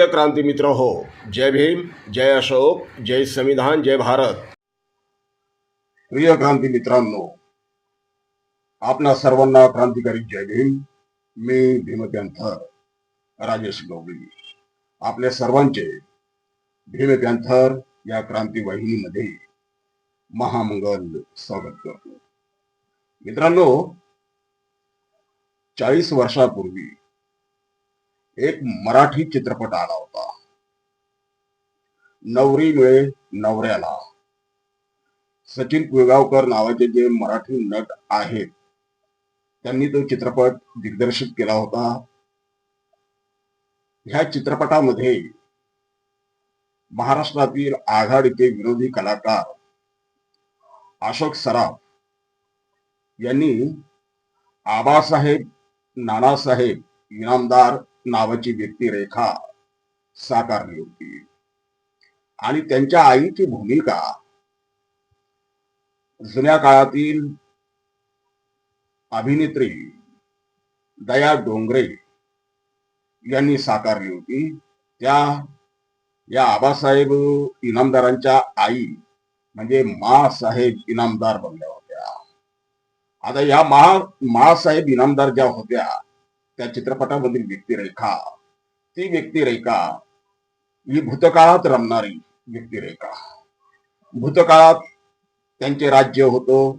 प्रिय क्रांती मित्र हो। जय भीम जय अशोक जय संविधान जय भारत। प्रिय क्रांती मित्रांनो आपणा सर्वांना क्रांतिकारी जय भीम मी भीमपॅन्थर राजेश गवळी. आपल्या सर्वांचे भीमपॅन्थर या क्रांती वाहिनीमध्ये महामंगल स्वागत करतो. मित्रांनो चाळीस वर्षापूर्वी एक मराठी चित्रपट आला होता. नवरी मिळे नवऱ्याला. सचिन कुळगावकर नावाचे जे मराठी नट आहेत त्यांनी तो चित्रपट दिग्दर्शित केला होता. ह्या चित्रपटामध्ये महाराष्ट्रातील आघाडीचे विरोधी कलाकार अशोक सराफ यांनी आबासाहेब नानासाहेब इनामदार नावाची व्यक्तिरेखा साकारली होती आणि त्यांच्या आईची भूमिका जुन्या काळातील अभिनेत्री दया डोंगरे यांनी साकारली होती त्या या आबासाहेब इनामदारांच्या आई म्हणजे मा साहेब इनामदार बनल्या होत्या. आता या महा मासाहेब इनामदार ज्या होत्या त्या चित्रपटामधील व्यक्तिरेखा. ती व्यक्तिरेखा ही भूतकाळात रमणारी व्यक्तिरेखा. भूतकाळात त्यांचे राज्य होतं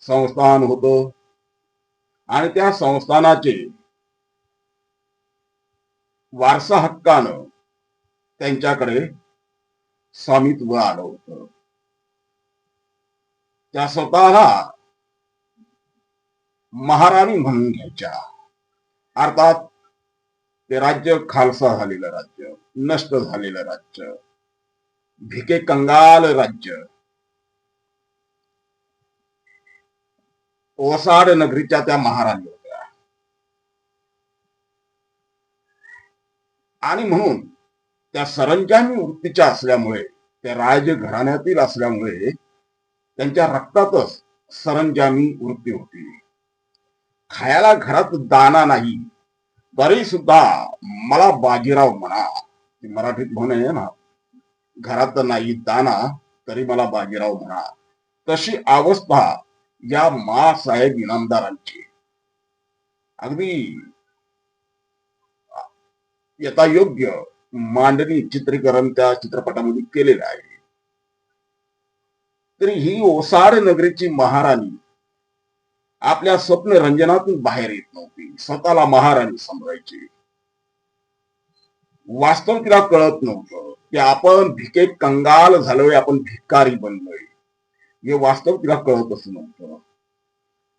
संस्थान होतं आणि त्या संस्थानाचे वारसा हक्कानं त्यांच्याकडे स्वामित्व आलं होत. त्या स्वतःला महाराणी म्हणून घ्यायच्या. अर्थात ते राज्य खालसा झालेलं राज्य नष्ट झालेलं राज्य भिके कंगाल राज्य. ओसाड नगरीच्या त्या महाराणी होत्या. आणि म्हणून त्या सरंजामी वृत्तीच्या असल्यामुळे त्या राजघराण्यातील असल्यामुळे त्यांच्या रक्तातच सरंजामी वृत्ती होती. खायला घरात दाना नाही. तरी सुद्धा मला बाजीराव म्हणा मराठीत म्हण आहे ना घरात नाही दाना तरी मला बाजीराव म्हणा. तशी अवस्था या मासाहेब इनामदारांची. अगदी यथा योग्य मांडणी चित्रीकरण त्या चित्रपटामध्ये केलेलं आहे. तरी ही ओसाड नगरीची महाराणी आपल्या स्वप्न रंजनातून बाहेर येत नव्हती. स्वतःला महाराणी समजायची. वास्तव तिला कळत नव्हतं की आपण भिकेत कंगाल झालोय आपण भिकारी बनलोय. हे वास्तव तिला कळतच नव्हतं.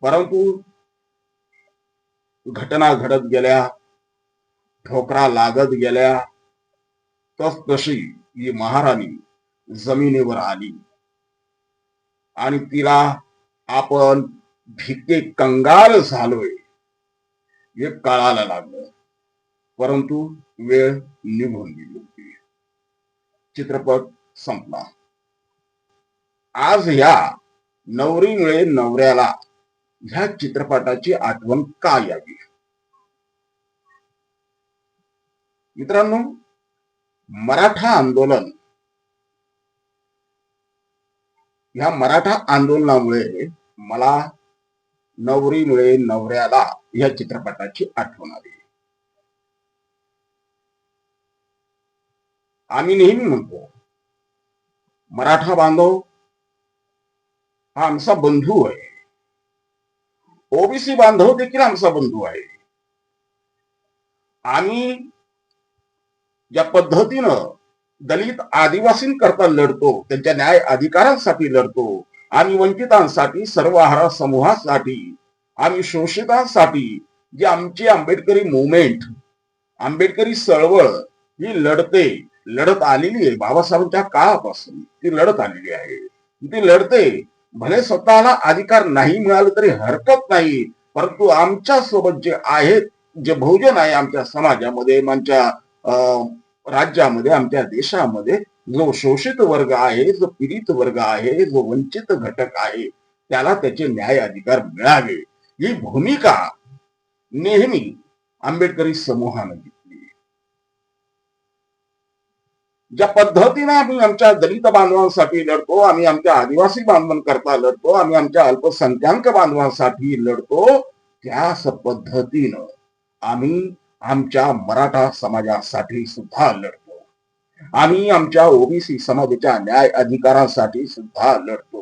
परंतु घटना घडत गेल्या ठोकरा लागत गेल्या तस तशी ही महाराणी जमिनीवर आली. आणि तिला आपण भिके कंगाल झालोय. हे कळायला लागलं. परंतु वेळ निघून गेली होती. चित्रपट संपला. आज ह्या नवरीमुळे नवऱ्याला ह्या चित्रपटाची आठवण का यावी? मित्रांनो मराठा आंदोलन. ह्या मराठा आंदोलनामुळे मला नवरीमुळे नवऱ्याला या चित्रपटाची आठवण आली. आम्ही नेहमी म्हणतो मराठा बांधव हा आमचा बंधू आहे. ओबीसी बांधव देखील आमचा बंधू आहे. आम्ही ज्या पद्धतीनं दलित आदिवासींकरता लढतो त्यांच्या न्याय अधिकारांसाठी लढतो आणि वंचितांसाठी सर्वहारा समूहासाठी आम्ही शोषितांसाठी जी आमची आंबेडकरी मुवमेंट आंबेडकरी चळवळ ही लढते लढत आलेली आहे. बाबासाहेबांच्या काळापासून ती लढत आलेली आहे. ती लढते भले स्वतःला अधिकार नाही मिळाले तरी हरकत नाही परंतु आमच्यासोबत जे आहेत जे बहुजन आहे आमच्या समाजामध्ये आमच्या राज्यामध्ये आमच्या देशामध्ये जो शोषित वर्ग आहे जो पीडित वर्ग आहे जो वंचित घटक आहे त्याला त्याचे न्याय अधिकार मिळावे. ही भूमिका नेहमी आंबेडकरी समूहानं घेतली ज्या पद्धतीने आम्ही आमच्या दलित बांधवांसाठी लढतो आम्ही आमच्या आदिवासी बांधवांकरता लढतो आम्ही आमच्या अल्पसंख्याक बांधवांसाठी लढतो त्याच पद्धतीनं आम्ही आमच्या मराठा समाजासाठी सुद्धा लढतो. आम्ही आमच्या ओबीसी समाजाच्या न्याय अधिकारासाठी सुद्धा लढतो.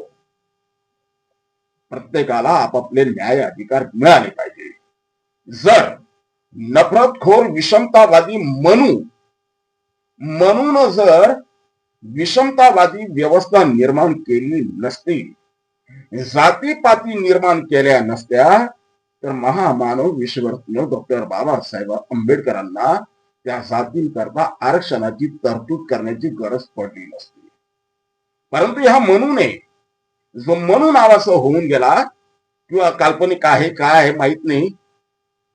प्रत्येकाला आपापले न्याय अधिकार मिळाले पाहिजे. जर नफरतखोर विषमतावादी म्हणू म्हणून जर विषमतावादी व्यवस्था निर्माण केली नसती जातीपाती निर्माण केल्या नसत्या तर महामानव विश्वरत्न डॉक्टर बाबासाहेब आंबेडकरांना त्या जातींकरता आरक्षणाची तरतूद करण्याची गरज पडली नसती. परंतु ह्या म्हणून जो म्हणून नावाचा होऊन गेला किंवा काल्पनिक आहे काय आहे माहीत नाही.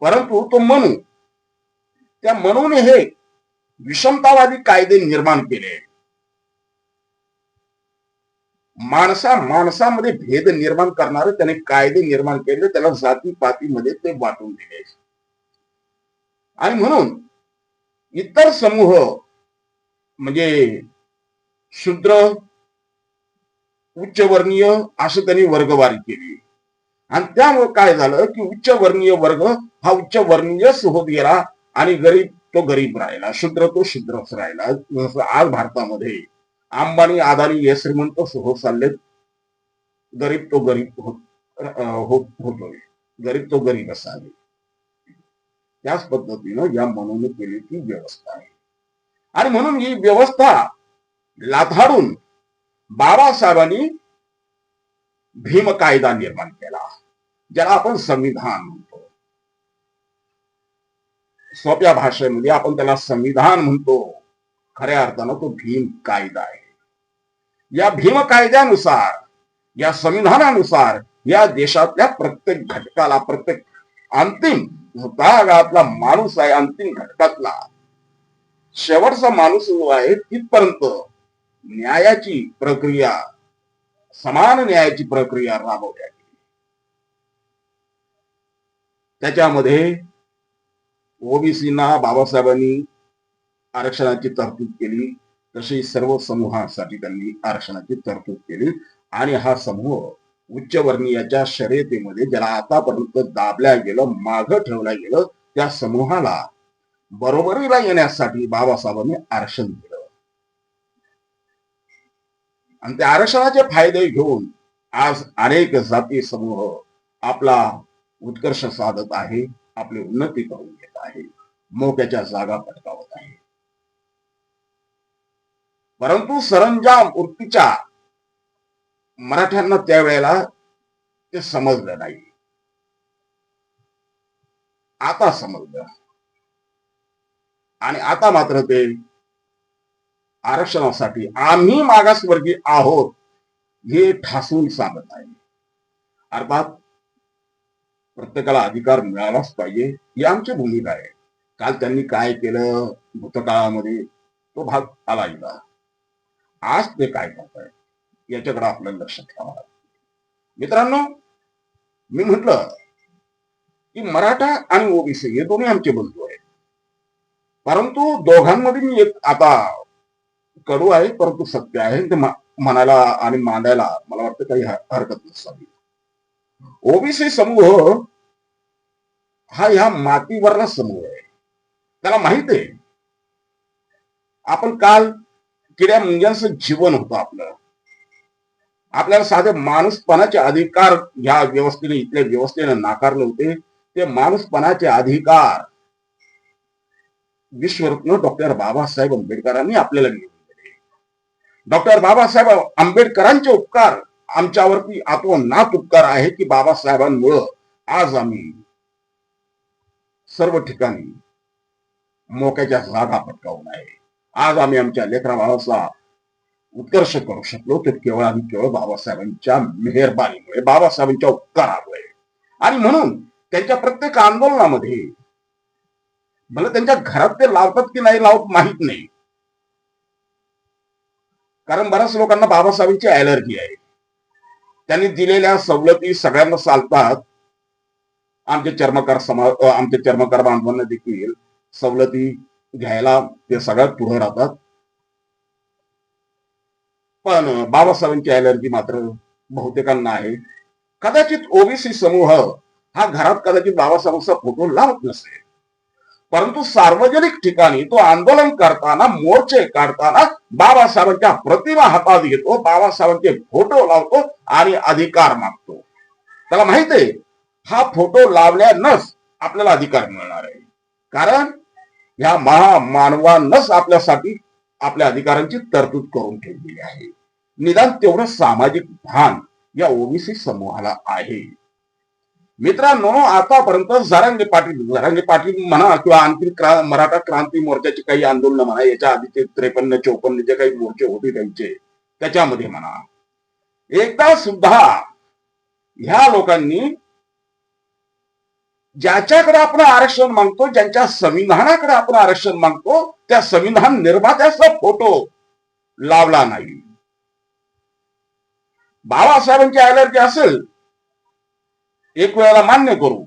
परंतु तो म्हणू त्या म्हणून हे विषमतावादी कायदे निर्माण केले. माणसा माणसामध्ये भेद निर्माण करणारे त्याने कायदे निर्माण केले त्याला जाती पातीमध्ये ते वाटून दिले. आणि म्हणून इतर समूह म्हणजे शूद्र उच्चवर्णीय असं त्यांनी वर्गवारी केली. आणि त्यामुळे काय झालं की उच्चवर्णीय वर्ग हा उच्चवर्णीयच होत गेला आणि गरीब तो गरीब राहिला शूद्र तो शूद्रच राहिला. जसं आज भारतामध्ये अंबानी आदानी हे श्रीमंत होत चाललेत. गरीब तो गरीब होत होतोय. गरीब तो गरीब असावे. त्याच पद्धतीनं या म्हणून केलेली व्यवस्था आहे. आणि म्हणून ही व्यवस्था लाथाडून बाबासाहेबांनी भीम कायदा निर्माण केला. ज्याला आपण संविधान म्हणतो. सोप्या भाषेमध्ये आपण त्याला संविधान म्हणतो. खऱ्या अर्थानं तो भीम कायदा आहे. या भीम कायद्यानुसार या संविधानानुसार या देशातल्या प्रत्येक घटकाला प्रत्येक अंतिम भागातला माणूस आहे अंतिम घटकातला. शेवटचा माणूस जो आहे तिथपर्यंत न्यायाची प्रक्रिया समान न्यायाची प्रक्रिया राबवल्या गेली. त्याच्यामध्ये ओबीसीना बाबासाहेबांनी आरक्षणाची तरतूद केली तशी सर्व समूहासाठी त्यांनी आरक्षणाची तरतूद केली आणि हा समूह उच्चवर्णीयाच्या शर्यतीमध्ये ज्याला आतापर्यंत दाबल्या गेलं मागं ठेवल्या गेलं त्या समूहाला बरोबरीला येण्यासाठी बाबासाहेबांनी आरक्षण दिलं. आणि त्या आरक्षणाचे फायदे घेऊन आज अनेक जाती समूह आपला उत्कर्ष साधत आहे आपली उन्नती करून घेत आहे मोक्याच्या जागा पटकावत आहे. परंतु सरंजाम वृत्तीच्या मराठ्यांना त्यावेळेला ते समजलं नाही. आता समजलं. आणि आता मात्र ते आरक्षणासाठी आम्ही मागासवर्गीय आहोत हे ठासून सांगत आहे. अर्थात प्रत्येकाला अधिकार मिळालाच पाहिजे ही आमची भूमिका आहे. काल त्यांनी काय केलं? भूतकाळामध्ये तो भाग आला गेला आज ते काय करत आहे याच्याकडे आपल्याला लक्ष ठेवावं लागतं. मित्रांनो मी म्हटलं की मराठा आणि ओबीसी हे दोन्ही आमचे बंधू आहेत. परंतु दोघांमध्ये मी एक आता कडू आहे परंतु सत्य आहे. ते म्हणायला आणि मांडायला मला वाटतं काही हरकत नसावी. ओबीसी समूह हा ह्या मातीवरला समूह आहे. त्याला माहीत आहे. आपण काल किड्या मुंग्यांचं जीवन होतं आपलं. आपल्याला साधे माणूसपणाचे अधिकार ह्या व्यवस्थेने इथल्या व्यवस्थेने नाकारले होते. ते माणूसपणाचे अधिकार विश्वरत्न डॉक्टर बाबासाहेब आंबेडकरांनी आपल्याला दिले. डॉक्टर बाबासाहेब आंबेडकरांचे उपकार आमच्यावरती नात उपकार आहे की बाबासाहेबांमुळं आज आम्ही सर्व ठिकाणी मोक्याच्या जागा पटकावून आहे. आज आम्ही आमच्या लेकरा बाळाचा उत्कर्ष करू शकलो ते केवळ आणि केवळ बाबासाहेबांच्या मेहरबानीमुळे बाबासाहेबांच्या उपकारामुळे. आणि म्हणून त्यांच्या प्रत्येक आंदोलनामध्ये मला त्यांच्या घरात ते लावतात की नाही लावत माहीत नाही. कारण बऱ्याच लोकांना बाबासाहेबांची ऍलर्जी आहे. त्यांनी दिलेल्या सवलती सगळ्यांना चालतात. आमचे चर्मकार समाज आमचे चर्मकार बांधवांना देखील सवलती घ्यायला ते सगळ्यात पुढे राहतात. पण बाबासाहेबांची अलर्जी मात्र बहुतेकांना आहे. कदाचित ओबीसी समूह हा घरात कदाचित बाबासाहेबांचा फोटो लावत नसेल. परंतु सार्वजनिक ठिकाणी तो आंदोलन करताना मोर्चे काढताना बाबासाहेबांच्या प्रतिमा हातात घेतो बाबासाहेबांचे फोटो लावतो आणि अधिकार मागतो. त्याला माहीत आहे हा फोटो लावल्यानच आपल्याला अधिकार मिळणार आहे. कारण ह्या महामानवांनाच आपल्यासाठी आपल्या अधिकारांची तरतूद करून ठेवलेली आहे. निदान तेवढं सामाजिक भान या ओबीसी समूहाला आहे. मित्रांनो आतापर्यंत जरांगे पाटील जरांगे पाटील म्हणा किंवा आणखी क्रा- मराठा क्रांती मोर्चाची काही आंदोलन म्हणा याच्या आधीचे त्रेपन्न चौपन्न जे काही मोर्चे होते त्यांचे त्याच्यामध्ये म्हणा. एकदा सुद्धा ह्या लोकांनी ज्याच्याकडे आपण आरक्षण मागतो ज्यांच्या संविधानाकडे आपण आरक्षण मागतो त्या संविधान निर्मात्याचा फोटो लावला नाही. बाबासाहेबांची अलर्जी असेल एक वेळेला मान्य करू.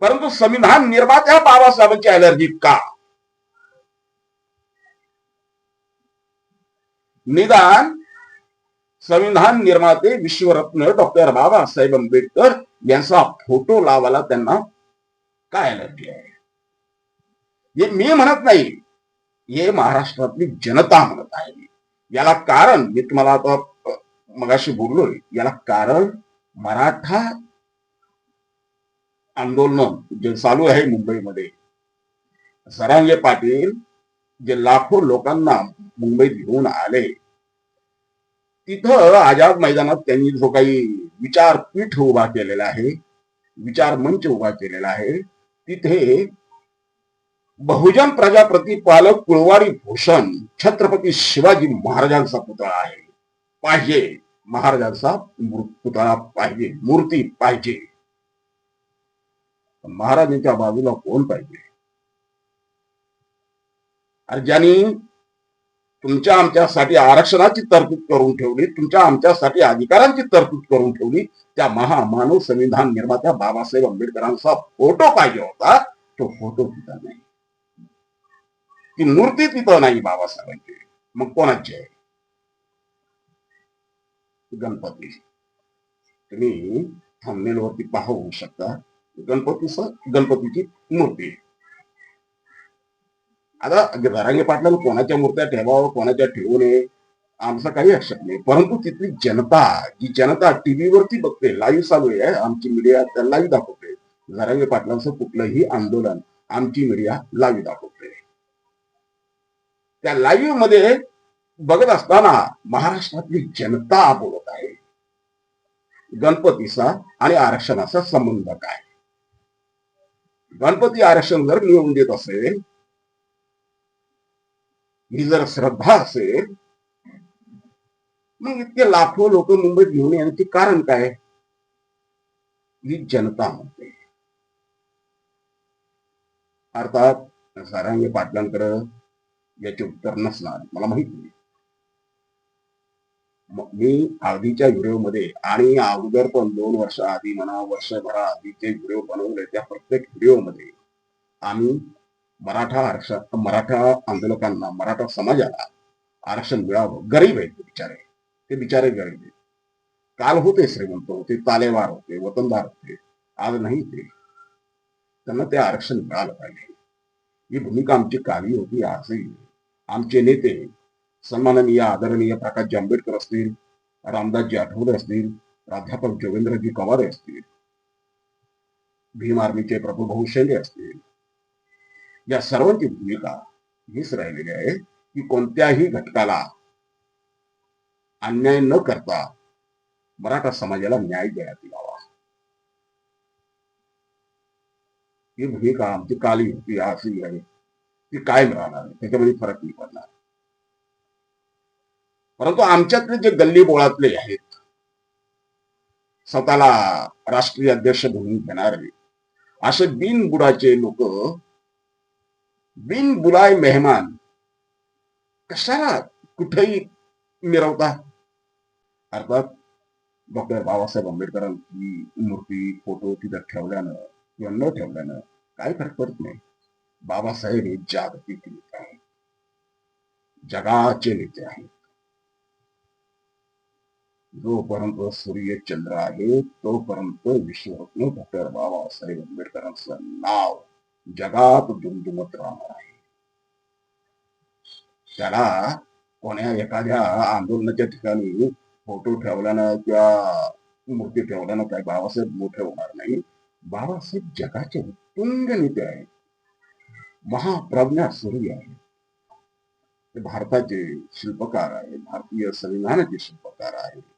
परंतु संविधान निर्मात्या बाबासाहेबांची अलर्जी का? निदान संविधान निर्माते विश्वरत्न डॉक्टर बाबासाहेब आंबेडकर यांचा फोटो लावायला त्यांना काय अलर्जी आहे? हे मी म्हणत नाही. हे महाराष्ट्रातली जनता म्हणत आहे. याला कारण मी तुम्हाला आता मगाशी बोललोय याला कारण मराठा आंदोलन जे चालू आहे मुंबईमध्ये सरांगे पाटील जे लाखो लोकांना मुंबईत घेऊन आले तिथं आझाद मैदानात त्यांनी जो काही विचारपीठ उभा केलेला आहे विचार मंच उभा केलेला आहे तिथे बहुजन प्रजाप्रती पालक भूषण छत्रपती शिवाजी महाराजांचा पुतळा आहे. पाहिजे. महाराजांचा पुतळा पाहिजे मूर्ती पाहिजे. महाराजांच्या बाजूला कोण पाहिजे? अरे ज्यांनी तुमच्या आमच्यासाठी आरक्षणाची तरतूद करून ठेवली तुमच्या आमच्यासाठी अधिकारांची तरतूद करून ठेवली त्या महामानव संविधान निर्मात्या बाबासाहेब आंबेडकरांचा फोटो पाहिजे होता तो फोटो तिथं नाही. ती मूर्ती तिथं नाही बाबासाहेबांची. मग कोणाची आहे? गणपती. तुम्ही थांबनेल वरती पाहू शकता गणपतीच गणपतीची मूर्ती. आता जरांगे पाटलांना कोणाच्या मूर्त्या ठेवावं कोणाच्या ठेवू नये आमचा काही हक्षक नाही. परंतु तिथली जनता जी जनता टीव्हीवरती बघते लाईव्ह चालू आहे आमची मीडिया त्या लाईव्ह दाखवते. जरांगे पाटलांचं कुठलंही आंदोलन आमची मीडिया लाईव्ह दाखवते. त्या लाईव्हमध्ये बघत असताना महाराष्ट्रातली जनता बोलत आहे. गणपतीचा आणि आरक्षणाचा संबंध काय? गणपती आरक्षण जर मिळवून देत असेल ही जर श्रद्धा असेल मग इतके लाखो लोक मुंबईत घेऊन येण्याचे कारण काय? ही जनता म्हणते. अर्थात सारांगे पाटलांकडे याचे उत्तर नसणार मला माहीत नाही. मी आधीच्या व्हिडिओमध्ये आणि अगोदर पण दोन वर्ष आधी म्हणा वर्षभरा आधीचे व्हिडिओ बनवले त्या प्रत्येक व्हिडिओमध्ये आम्ही मराठा आरक्षण मराठा आंदोलकांना मराठा समाजाला आरक्षण मिळावं. गरीब आहेत ते बिचारे. ते बिचारे गरीब आहेत. काल होते श्रीमंत होते तालेवार होते वतनदार होते. आज नाही ते. त्यांना ते आरक्षण मिळालं पाहिजे. ही भूमिका आमची काली होती आजही. आमचे नेते सन्माननीय आदरणीय प्रकाशजी आंबेडकर असतील रामदासजी आठवले असतील प्राध्यापक जोगेंद्रजी कवारे असतील भीम आर्मीचे प्रभूभाऊ शेंडे असतील. या सर्वांची भूमिका हीच राहिलेली आहे की कोणत्याही घटकाला अन्याय न करता मराठा समाजाला न्याय देण्यात यावा. ही भूमिका आमची काली होती आजही आहे. ती कायम राहणार त्याच्यामध्ये फरक नाही पडणार. परंतु आमच्यातले जे गल्ली बोळातले आहेत स्वतःला राष्ट्रीय अध्यक्ष म्हणून घेणारे असे बिनबुडाचे लोक बिन बुलाय मेहमान कशाला कुठेही मिरवता? अर्थात डॉक्टर बाबासाहेब आंबेडकरांची मूर्ती फोटो तिथं ठेवल्यानं किंवा न ठेवल्यानं काय फरक पडत नाही. बाबासाहेब हे जागतिक नेते आहेत. जगाचे नेते आहेत. जोपर्यंत सूर्य चंद्र आहे तोपर्यंत विश्वरत्न डॉक्टर बाबासाहेब आंबेडकरांचं नाव जगात दुमदुमत राहणार आहे. त्याला कोण्या एखाद्या आंदोलनाच्या ठिकाणी फोटो ठेवल्यानं किंवा मूर्ती ठेवल्यानं काय बाबासाहेब मोठे होणार नाही. बाबासाहेब जगाचे उत्तुंग नेते आहेत. महाप्रज्ञा सूर्य आहे ते भारताचे शिल्पकार आहे भारतीय संविधानाचे शिल्पकार आहे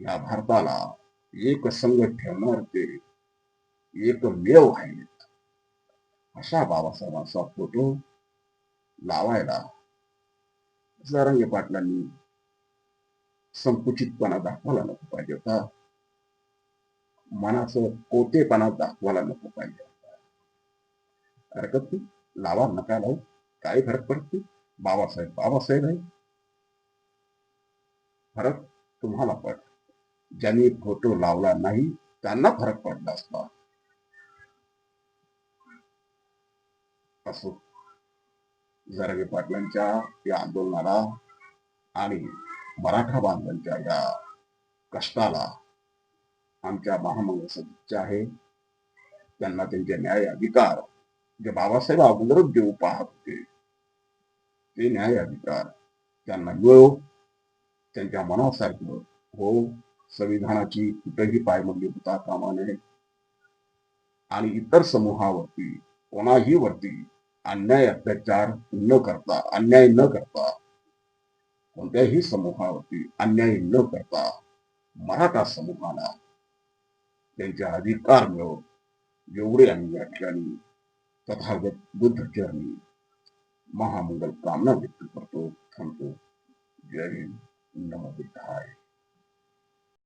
या भारताला एक संघ ठेवणार ते एकमेव आहेत अशा बाबासाहेबांचा फोटो लावायला सारंगे पाटलांनी संकुचितपणा दाखवायला नको पाहिजे होता. मनाचं कोतेपणा दाखवायला नको पाहिजे होता. हरकत लावा नका लावू. काय फरक पडते? बाबासाहेब बाबासाहेब आहे फरक तुम्हाला पड ज्यांनी फोटो लावला नाही त्यांना फरक पडला असता. असो. जरगे पाटलांच्या या आंदोलनाला आणि मराठा बांधवांच्या या कष्टाला आमच्या महामंगळ सदिच्छा आहे. त्यांना त्यांचे न्याय अधिकार जे बाबासाहेब अगोदरच देऊ पाहत होते ते न्याय अधिकार त्यांना मिळो त्यांच्या मनासारखं हो. संविधानाची कुठेही पायमल्ली होता कामा नये. आणि इतर समूहावरती कोणाही वरती अन्याय अत्याचार न करता अन्याय न करता कोणत्याही समूहावरती अन्याय न करता मराठा समूहाला त्यांचे अधिकार मिळव एवढे आम्ही या ठिकाणी तथागत बुद्ध चरणी महामंगल कामना व्यक्त करतो. थांबतो. जय हिंद. नमस्कार